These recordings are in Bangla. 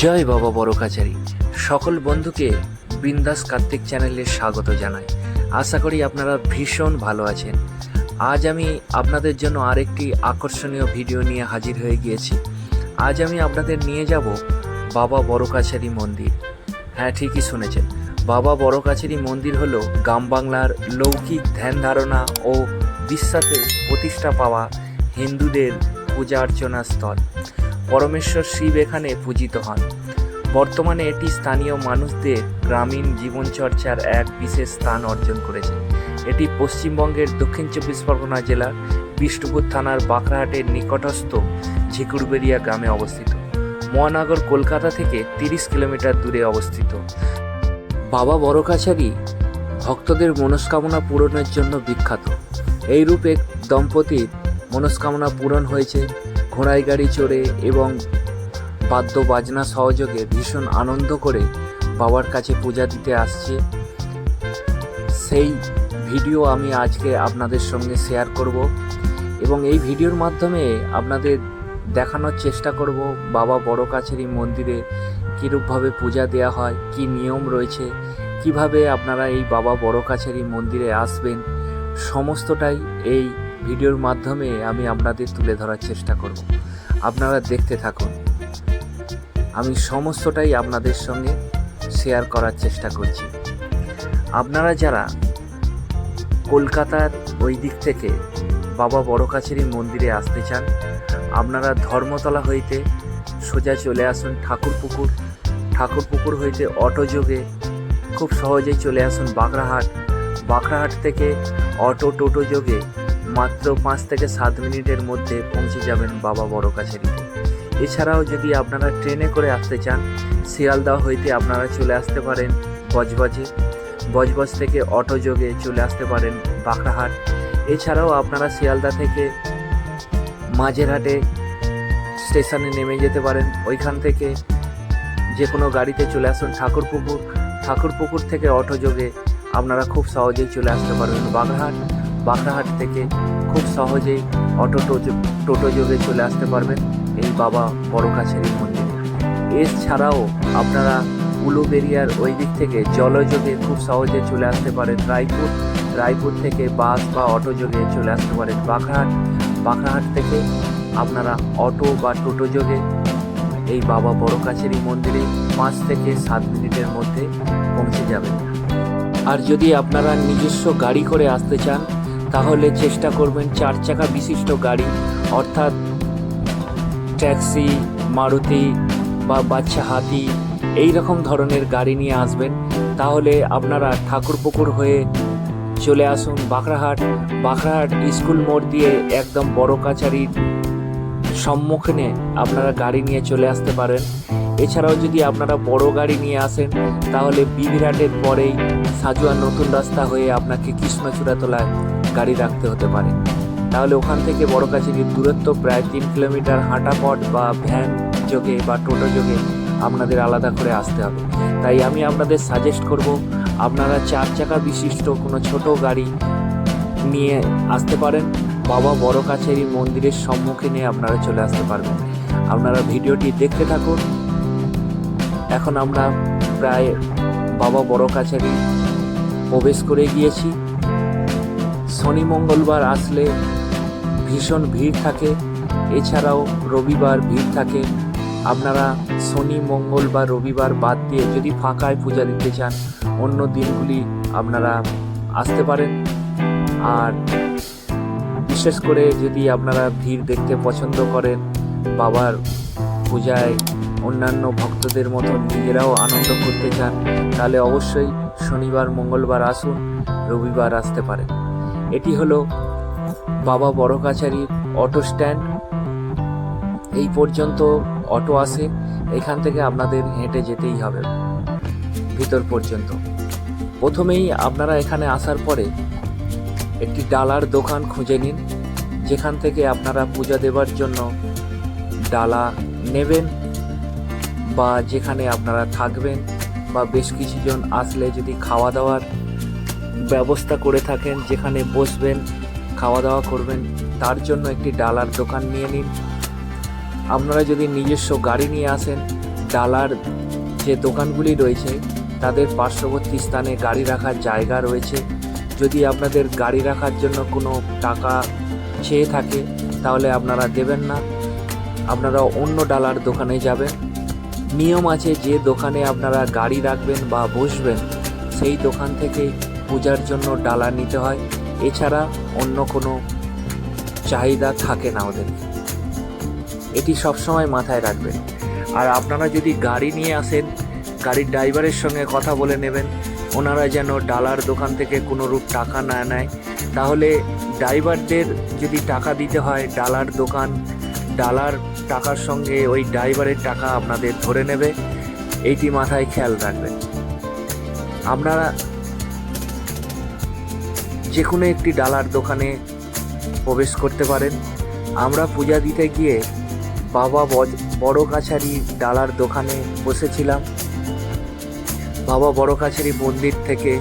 জয় বাবা বড় কাচারি সকল বন্ধুকে বৃন্দাস কার্তিক চ্যানেলে স্বাগত জানাই। আশা করি আপনারা ভীষণ ভালো আছেন। আজ আমি আপনাদের জন্য আরেকটি আকর্ষণীয় ভিডিও নিয়ে হাজির হয়ে গিয়েছি। আজ আমি আপনাদের নিয়ে যাব বাবা বড় কাছারি মন্দির। হ্যাঁ ঠিকই শুনেছেন। বাবা বড় কাছারি মন্দির হলো গ্রাম বাংলার লৌকিক ধ্যান ধারণা ও বিশ্বাসের প্রতিষ্ঠা পাওয়া হিন্দুদের পূজা অর্চনার স্থল। পরমেশ্বর শিব এখানে পূজিত হন। বর্তমানে এটি স্থানীয় মানুষদের গ্রামীণ জীবনচর্চার এক বিশেষ স্থান অর্জন করেছে। এটি পশ্চিমবঙ্গের দক্ষিণ চব্বিশ পরগনা জেলার বিষ্ণুপুর থানার বাঁকড়াহাটের নিকটস্থ ঝিকুরবেড়িয়া গ্রামে অবস্থিত। মহানগর কলকাতা থেকে তিরিশ কিলোমিটার দূরে অবস্থিত। বাবা বড় কাছারি ভক্তদের মনস্কামনা পূরণের জন্য বিখ্যাত। এই রূপে দম্পতির মনস্কামনা পূরণ হয়েছে ঘোড়াই গাড়ি চড়ে এবং বাদ্য বাজনা সহযোগে ভীষণ আনন্দ করে বাবার কাছে পূজা দিতে আসছে। সেই ভিডিও আমি আজকে আপনাদের সঙ্গে শেয়ার করব এবং এই ভিডিওর মাধ্যমে আপনাদের দেখানোর চেষ্টা করব বাবা বড় কাছেরই মন্দিরে কীরূপভাবে পূজা দেওয়া হয়, কি নিয়ম রয়েছে, কীভাবে আপনারা এই বাবা বড় কাছেরই মন্দিরে আসবেন, সমস্তটাই এই ভিডিওর মাধ্যমে আমি আপনাদের তুলে ধরার চেষ্টা করব। আপনারা দেখতে থাকুন। আমি সমস্তটাই আপনাদের সঙ্গে শেয়ার করার চেষ্টা করছি। আপনারা যারা কলকাতার ওই দিক থেকে বাবা বড় কাছেরই মন্দিরে আসতে চান, আপনারা ধর্মতলা হইতে সোজা চলে আসুন ঠাকুরপুকুর। ঠাকুরপুকুর হইতে অটো যোগে খুব সহজেই চলে আসুন বাগড়াহাট। বাগড়াহাট থেকে অটো টোটো যোগে মাত্র পাঁচ থেকে সাত মিনিটের মধ্যে পৌঁছে যাবেন বাবা বড় কাছারিতে এছাড়াও যদি আপনারা ট্রেনে করে আসতে চান শিয়ালদহ হইতে আপনারা চলে আসতে পারেন বজবজে। বজবজ থেকে অটো যোগে চলে আসতে পারেন বাঁকড়াহাট। এছাড়াও আপনারা শিয়ালদা থেকে মাঝেরহাটে স্টেশনে নেমে যেতে পারেন। ওইখান থেকে যে কোনো গাড়িতে চলে আসুন ঠাকুরপুকুর। ঠাকুরপুকুর থেকে অটো যোগে আপনারা খুব সহজেই চলে আসতে পারবেন বাগড়াহাট বাগড়াহাট থেকে খুব সহজেই অটো টোটো যোগে চলে আসতে পারবেন এই বাবা বড় কাছেরই মন্দিরে। এছাড়াও আপনারা উলুবেরিয়ার ওই দিক থেকে জলযোগে খুব সহজে চলে আসতে পারেন রায়পুর। রায়পুর থেকে বাস বা অটো যোগে চলে আসতে পারেন বাঁকড়াহাট বাঁকড়াহাট থেকে আপনারা অটো বা টোটো যোগে এই বাবা বড় কাছেরই মন্দিরে পাঁচ থেকে সাত মিনিটের মধ্যে পৌঁছে যাবেন। আর যদি আপনারা নিজস্ব গাড়ি করে আসতে চান তাহলে চেষ্টা করবেন চার চাকা বিশিষ্ট গাড়ি, অর্থাৎ ট্যাক্সি, মারুতি বা বাচ্চা হাতি, এই রকম ধরনের গাড়ি নিয়ে আসবেন। তাহলে আপনারা ঠাকুরপুকুর হয়ে চলে আসুন বাঁকড়াহাট। বাঁকড়াহাট স্কুল মোড় দিয়ে একদম বড় কাছারির সম্মুখীনে আপনারা গাড়ি নিয়ে চলে আসতে পারেন। এছাড়াও যদি আপনারা বড় গাড়ি নিয়ে আসেন, তাহলে বিবিরহাটের পরেই সাজুয়া নতুন রাস্তা হয়ে আপনাকে কৃষ্ণচূড়াতলায় গাড়ি রাখতে হতে পারে। তাহলে ওখান থেকে বড় কাছারির দূরত্ব প্রায় তিন কিলোমিটার হাঁটা পথ বা ভ্যান যোগে বা টোটো যোগে আপনাদের আলাদা করে আসতে হবে। তাই আমি আপনাদের সাজেস্ট করব, আপনারা চার চাকা বিশিষ্ট কোনো ছোট গাড়ি নিয়ে আসতে পারেন। বাবা বড় কাছেরই মন্দিরের সম্মুখে নিয়ে আপনারা চলে আসতে পারবেন। আপনারা ভিডিওটি দেখতে থাকুন। এখন আমরা প্রায় বাবা বড় কাছারি প্রবেশ করে গিয়েছি। শনি মঙ্গলবার আসলে ভীষণ ভিড় থাকে। এছাড়াও রবিবার ভিড় থাকে। আপনারা শনি, মঙ্গল বা রবিবার বাদ দিয়ে যদি ফাঁকায় পূজা দিতে চান, অন্য দিনগুলি আপনারা আসতে পারেন। আর বিশেষ করে যদি আপনারা ভিড় দেখতে পছন্দ করেন, বাবার পূজায় অন্যান্য ভক্তদের মতো নিজেরাও আনন্দ করতে চান, তাহলে অবশ্যই শনিবার, মঙ্গলবার আসুন, রবিবার আসতে পারেন। এটি হলো বাবা বড় কাছারির অটো স্ট্যান্ড। এই পর্যন্ত অটো আসে এখান থেকে আপনাদের হেঁটে যেতেই হবে, ভিতর পর্যন্ত। প্রথমেই আপনারা এখানে আসার পরে একটি ডালার দোকান খুঁজে নিন, যেখান থেকে আপনারা পূজা দেবার জন্য ডালা নেবেন, বা যেখানে আপনারা থাকবেন, বা বেশ কিছুজন আসলে যদি খাওয়া দাওয়ার ব্যবস্থা করে থাকেন, যেখানে বসবেন খাওয়া দাওয়া করবেন, তার জন্য একটি ডালার দোকান নিয়ে নিন। আপনারা যদি নিজস্ব গাড়ি নিয়ে আসেন, ডালার যে দোকানগুলি রয়েছে, তাদের পার্শ্ববর্তী স্থানে গাড়ি রাখার জায়গা রয়েছে। যদি আপনাদের গাড়ি রাখার জন্য কোনো টাকা চেয়ে থাকে, তাহলে আপনারা দেবেন না। আপনারা অন্য ডালার দোকানে যাবেন। নিয়ম আছে, যে দোকানে আপনারা গাড়ি রাখবেন বা বসবেন, সেই দোকান থেকে পূজার জন্য ডালা নিতে হয়। এছাড়া অন্য কোনো চাহিদা থাকে না ওদের। এটি সবসময় মাথায় রাখবেন। আর আপনারা যদি গাড়ি নিয়ে আসেন, গাড়ির ড্রাইভারের সঙ্গে কথা বলে নেবেন, ওনারা যেন ডালার দোকান থেকে কোনো রূপ টাকা না নেয়, তাহলে ড্রাইভারদের যদি টাকা দিতে হয়, ডালার দোকান, ডালার টাকার সঙ্গে ওই ড্রাইভারের টাকা আপনাদের ধরে নেবে এইটি মাথায় খেয়াল রাখবেন। আপনারা যে কোনো একটি ডালার দোকানে প্রবেশ করতে পারেন। আমরা পূজা দিতে গিয়ে বাবা বড় কাছারি ডালার দোকানে বসেছিলাম। বাবা বড় কাছারি মন্দির থেকে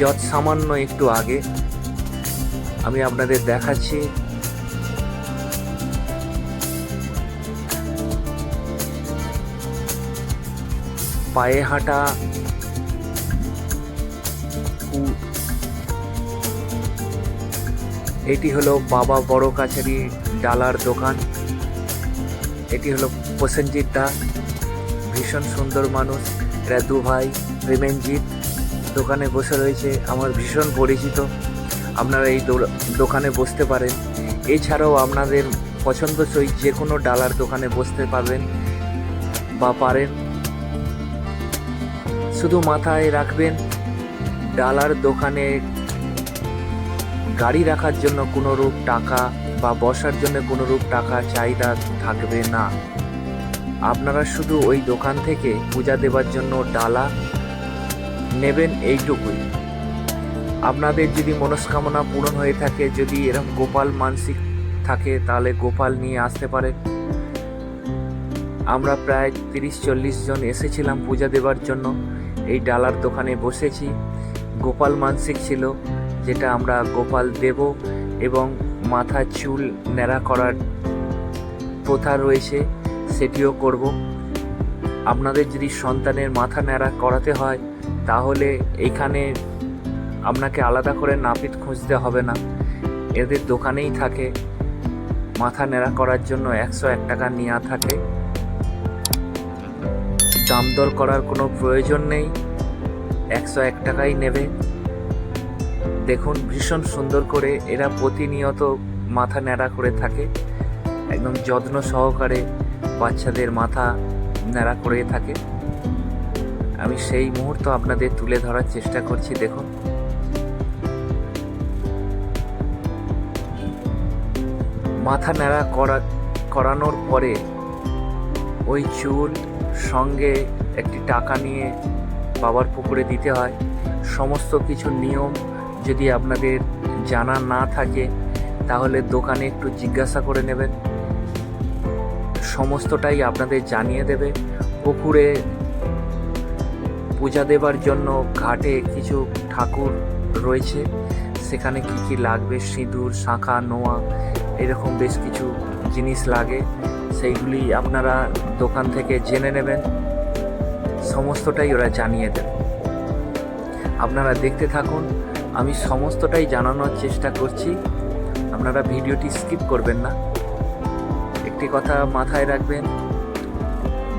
যত সামান্য একটু আগে আমি আপনাদের দেখাচ্ছি। পায়ে হাঁটা এটি হলো বাবা বড় কাছারি ডালার দোকান। এটি হলো প্রসেনজিৎ দা, ভীষণ সুন্দর মানুষ এরা দু ভাই, প্রেমেনজিৎ। দোকানে বসে রয়েছে আমার ভীষণ পরিচিত। আপনারা এই দোকানে বসতে পারেন। এছাড়াও আপনাদের পছন্দসই যে কোনো ডালার দোকানে বসতে পারবেন বা পারেন। শুধু মাথায় রাখবেন, ডালার দোকানে গাড়ি রাখার জন্য কোনো রূপ টাকা বা বসার জন্য কোনো রূপ টাকা চাহিদা থাকবে না। আপনারা শুধু ওই দোকান থেকে পূজা দেওয়ার জন্য ডালা নেবেন এইটুকুই। আপনাদের যদি মনস্কামনা পূরণ হয়ে থাকে, যদি এরকম গোপাল মানসিক থাকে, তাহলে গোপাল নিয়ে আসতে পারেন আমরা প্রায় তিরিশ চল্লিশ জন এসেছিলাম পূজা দেওয়ার জন্য। এই ডালার দোকানে বসেছি। গোপাল মানসিক ছিল। যেটা আমরা গোপাল দেব এবং মাথা চুল ন্যাড়া করার প্রথা রয়েছে, সেটিও করব। আপনাদের যদি সন্তানের মাথা ন্যাড়া করাতে হয়, তাহলে এখানে আপনাকে আলাদা করে নাপিত খুঁজতে হবে না। এদের দোকানেই থাকে। মাথা ন্যাড়া করার জন্য একশো এক টাকা নেওয়া থাকে। দাম দর করার কোনো প্রয়োজন নেই। একশো এক টাকাই নেবে। দেখুন, ভীষণ সুন্দর করে এরা প্রতিনিয়ত মাথা ন্যাড়া করে থাকে। একদম যত্ন সহকারে বাচ্চাদের মাথা ন্যাড়া করে থাকে। আমি সেই মুহূর্ত আপনাদের তুলে ধরার চেষ্টা করছি, দেখুন। মাথা ন্যাড়া করা, করানোর পরে ওই চুল সঙ্গে একটি টাকা নিয়ে বাবার পুকুরে দিতে হয়। সমস্ত কিছু নিয়ম যদি আপনাদের জানা না থাকে, তাহলে দোকানে একটু জিজ্ঞাসা করে নেবেন। সমস্তটাই আপনাদের জানিয়ে দেবে। পুকুরে পূজা দেবার জন্য ঘাটে কিছু ঠাকুর রয়েছে। সেখানে কি কি লাগবে? সিঁদুর, শাঁখা, নোয়া, এরকম বেশ কিছু জিনিস লাগে। সেইগুলি আপনারা দোকান থেকে জেনে নেবেন। সমস্তটাই ওরা জানিয়ে দেবে। আপনারা দেখতে থাকুন। আমি সমস্তটাই জানানোর চেষ্টা করছি। আপনারা ভিডিওটি স্কিপ করবেন না। একটি কথা মাথায় রাখবেন,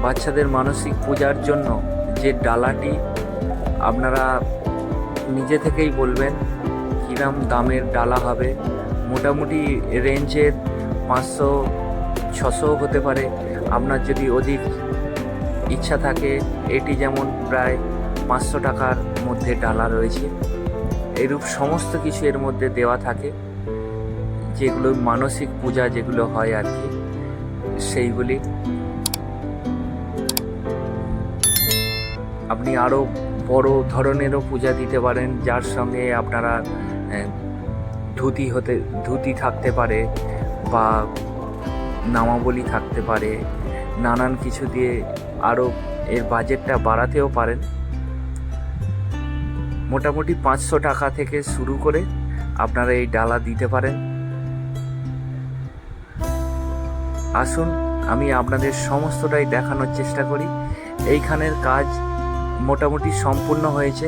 বাচ্চাদের মানসিক পূজার জন্য যে ডালাটি আপনারা নিজে থেকেই বলবেন, কিরাম দামের ডালা হবে, মোটামুটি রেঞ্জের পাঁচশো, ছশো হতে পারে। আপনার যদি অধিক ইচ্ছা থাকে, এটি যেমন প্রায় পাঁচশো টাকার মধ্যে ডালা রয়েছে। এরূপ সমস্ত কিছু এর মধ্যে দেওয়া থাকে। যেগুলো মানসিক পূজা যেগুলো হয় আর কি, সেইগুলি। আপনি আরও বড় ধরনেরও পূজা দিতে পারেন, যার সঙ্গে আপনারা ধুতি হতে, ধুতি থাকতে পারে বা নামাবলি থাকতে পারে। নানান কিছু দিয়ে আরও এর বাজেটটা বাড়াতেও পারেন। মোটামুটি পাঁচশো টাকা থেকে শুরু করে আপনারা এই ডালা দিতে পারেন। আসুন, আমি আপনাদের সমস্তটাই দেখানোর চেষ্টা করি। এইখানের কাজ মোটামুটি সম্পূর্ণ হয়েছে।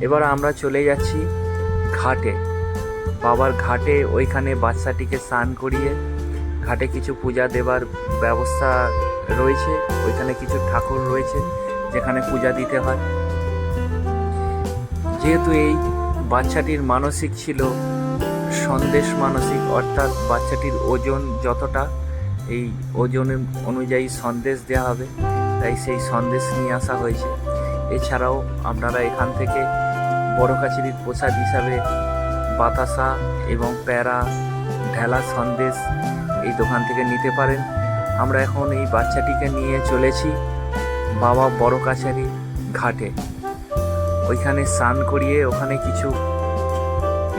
এবার আমরা চলে যাচ্ছি ঘাটে। বাবার ঘাটে ওইখানে বাচ্চাটিকে স্নান করিয়ে ঘাটে কিছু পূজা দেবার ব্যবস্থা রয়েছে। ওইখানে কিছু ঠাকুর রয়েছে, যেখানে পূজা দিতে হয়। যেহেতু এই বাচ্চাটির মানসিক ছিল সন্দেশ মানসিক, অর্থাৎ বাচ্চাটির ওজন যতটা, এই ওজনের অনুযায়ী সন্দেশ দেওয়া হবে, তাই সেই সন্দেশ নিয়ে আসা হয়েছে। এছাড়াও আপনারা এখান থেকে বড় কাছারির প্রসাদ হিসাবে বাতাসা এবং প্যারা, ঢেলা সন্দেশ এই দোকান থেকে নিতে পারেন। আমরা এখন এই বাচ্চাটিকে নিয়ে চলেছি বাবা বড় কাছারি ঘাটে। ওইখানে স্নান করিয়ে ওখানে কিছু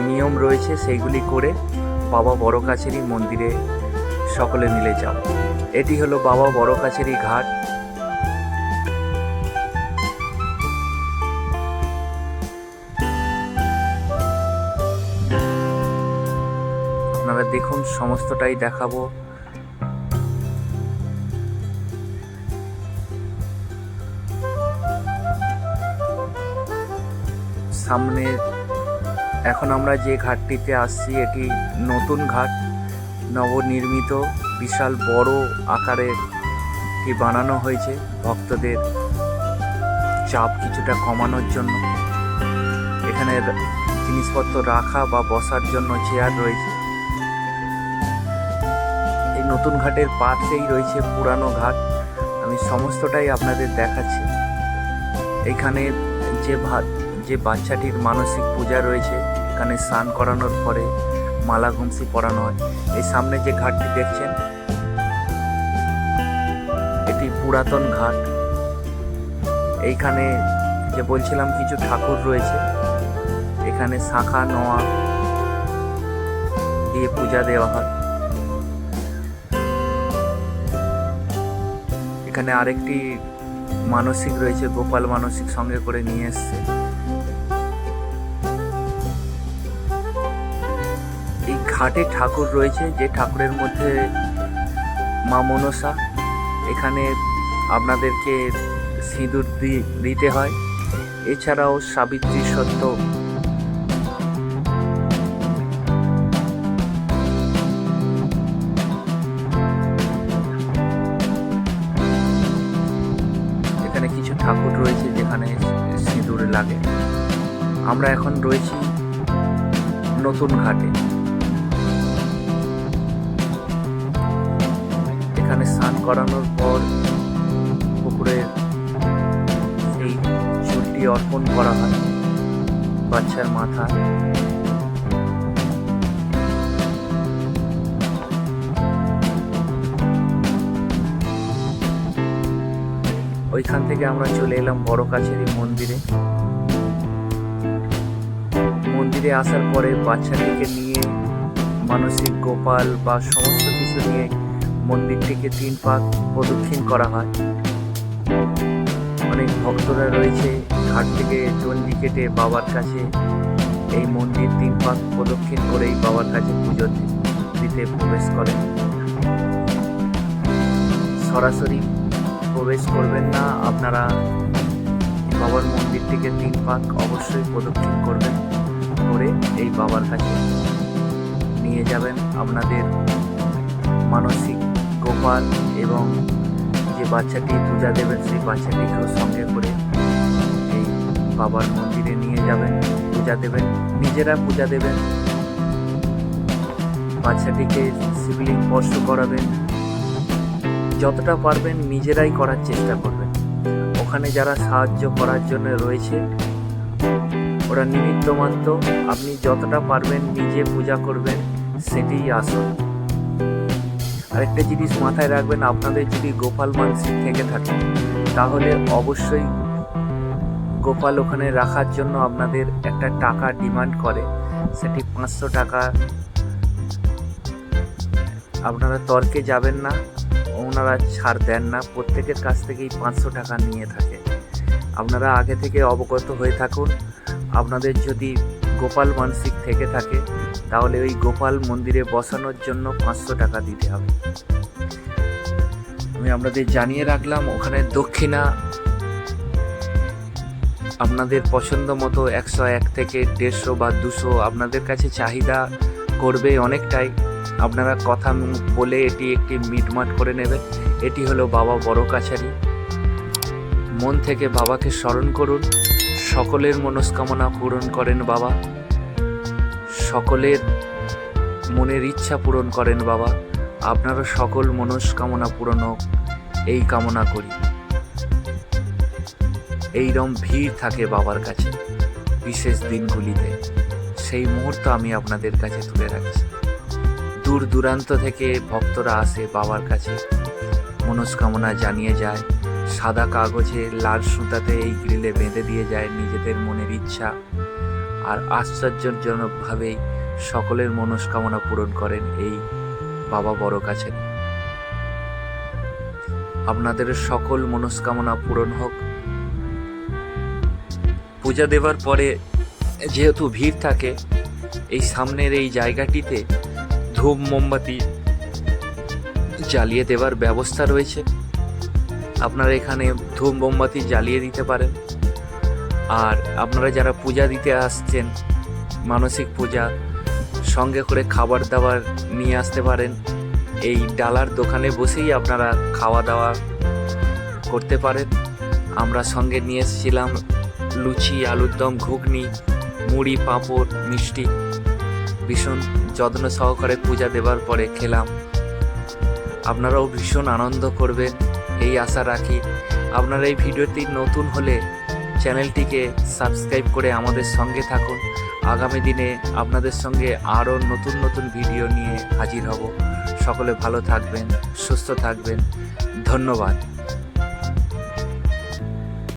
নিয়ম রয়েছে, সেইগুলি করে বাবা বড় কাছারি মন্দিরে সকলে মিলে যাও। এটি হলো বাবা বড় কাছারি ঘাট। আপনারা দেখুন, সমস্তটাই দেখাবো। সামনে। এখন আমরা যে ঘাটটিতে আসছি, এটি নতুন ঘাট, নবনির্মিত, বিশাল বড় আকারে এটি বানানো হয়েছে ভক্তদের চাপ কিছুটা কমানোর জন্য। এখানে জিনিসপত্র রাখা বা বসার জন্য চেয়ার রয়েছে। এই নতুন ঘাটের পাশেই রয়েছে পুরানো ঘাট। আমি সমস্তটাই আপনাদের দেখাচ্ছি। এখানে যে ভাত যে বাচ্চাটির মানসিক পূজা রয়েছে, এখানে স্নান করানোর পরে মালা ঘুমসি পরানো হয়। এই সামনে যে ঘাটটি দেখছেন, এটি পুরাতন ঘাট। এইখানে যে বলছিলাম কিছু ঠাকুর রয়েছে, এখানে শাখা, নোয়া দিয়ে পূজা দেওয়া হয়। এখানে আরেকটি মানসিক রয়েছে, গোপাল মানসিক সঙ্গে করে নিয়ে এসছে। ঘাটে ঠাকুর রয়েছে, যে ঠাকুরের মধ্যে মা মনসা। এখানে আপনাদেরকে সিঁদুর দিতে হয়। এছাড়াও সাবিত্রী সত্য। এখানে কিছু ঠাকুর রয়েছে যেখানে সিঁদুর লাগে। আমরা এখন রয়েছি নতুন ঘাটে। এখানে স্নান করানোর পর পুকুরে সেই চুলটি অর্পণ করা হয় বাচ্চার মাথা ওইখান থেকে আমরা চলে এলাম বড় কাছেরই মন্দিরে। মন্দিরে আসার পরে বাচ্চাটিকে নিয়ে মানসিক গোপাল বা সমস্ত কিছু নিয়ে মন্দিরটিকে তিন পাক প্রদক্ষিণ করা হয়। অনেক ভক্তরা রয়েছে, ঘাট থেকে চন্ডি কেটে বাবার কাছে। এই মন্দির তিন পাক প্রদক্ষিণ করেই বাবার কাছে পুজো দিতে প্রবেশ করেন। সরাসরি প্রবেশ করবেন না, আপনারা বাবার মন্দিরটিকে তিন পাক অবশ্যই প্রদক্ষিণ করবেন করে এই বাবার কাছে নিয়ে যাবেন। আপনাদের মানসিক গোপাল এবং যে বাচ্চাটি পূজা দেবেন, সেই বাচ্চাটিকেও সঙ্গে করে এই বাবার মন্দিরে নিয়ে যাবেন, পূজা দেবেন। নিজেরা পূজা দেবেন। বাচ্চাটিকে শিবলিং স্পর্শ করাবেন। যতটা পারবেন নিজেরাই করার চেষ্টা করবেন। ওখানে যারা সাহায্য করার জন্য রয়েছে, ওরা নিমিত্ত মাত্র আপনি যতটা পারবেন নিজে পূজা করবেন, সেটিই আসল। আরেকটা জিনিস মাথায় রাখবেন, আপনাদের যদি গোপাল মানসিক থেকে থাকে, তাহলে অবশ্যই গোপাল ওখানে রাখার জন্য আপনাদের একটা টাকা ডিমান্ড করে। সেটি পাঁচশো টাকা। আপনারা তর্কে যাবেন না, ওনারা ছাড় দেন না, প্রত্যেকের কাছ থেকেই পাঁচশো টাকা নিয়ে থাকে। আপনারা আগে থেকে অবগত হয়ে থাকুন, আপনাদের যদি গোপাল মানসিক থেকে থাকে তাহলে ওই গোপাল মন্দিরে বসানোর জন্য পাঁচশো টাকা দিতে হবে। আমি আপনাদের জানিয়ে রাখলাম, ওখানে দক্ষিণা আপনাদের পছন্দ মতো একশো এক থেকে দেড়শো বা দুশো আপনাদের কাছে চাহিদা করবে অনেকটাই। আপনারা কথা বলে এটি একটি মিটমাট করে নেবেন। এটি হলো বাবা বড় কাছারি। মন থেকে বাবাকে স্মরণ করুন। সকলের মনস্কামনা পূরণ করেন বাবা। সকলের মনের ইচ্ছা পূরণ করেন বাবা। আপনারও সকল মনস্কামনা পূরণ হোক, এই কামনা করি। এইরম ভিড় থাকে বাবার কাছে, বিশেষ দিনগুলিতে। সেই মুহূর্ত আমি আপনাদের কাছে তুলে রাখছি। দূর দূরান্ত থেকে ভক্তরা আসে বাবার কাছে। মনস্কামনা জানিয়ে যায়, সাদা কাগজে লাল সুতাতে এই গ্রিলে বেঁধে দিয়ে যায় নিজেদের মনের ইচ্ছা। আর আশ্চর্যজনকভাবেই সকলের মনস্কামনা পূরণ করেন এই বাবা বড় কাছে। আপনাদের সকল মনস্কামনা পূরণ হোক। পূজা দেওয়ার পরে যেহেতু ভিড় থাকে, এই সামনের এই জায়গাটিতে ধূপ, মোমবাতি জ্বালিয়ে দেওয়ার ব্যবস্থা রয়েছে। আপনারা এখানে ধূপ, মোমবাতি জ্বালিয়ে দিতে পারেন। আর আপনারা যারা পূজা দিতে আসছেন, মানসিক পূজা, সঙ্গে করে খাবার দাবার নিয়ে আসতে পারেন। এই ডালার দোকানে বসেই আপনারা খাওয়া দাওয়া করতে পারেন। আমরা সঙ্গে নিয়ে এসেছিলাম লুচি, আলুর দম, ঘুগনি, মুড়ি, পাঁপড়, মিষ্টি। ভীষণ যত্ন সহকারে পূজা দেবার পরে খেলাম। আপনারাও ভীষণ আনন্দ করবেন, এই আশা রাখি। আপনারা এই ভিডিওটি নতুন হলে চ্যানেলটিকে সাবস্ক্রাইব করে আমাদের সঙ্গে থাকুন। আগামী দিনে আপনাদের সঙ্গে আরও নতুন নতুন ভিডিও নিয়ে হাজির হব। সকলে ভালো থাকবেন, সুস্থ থাকবেন। ধন্যবাদ।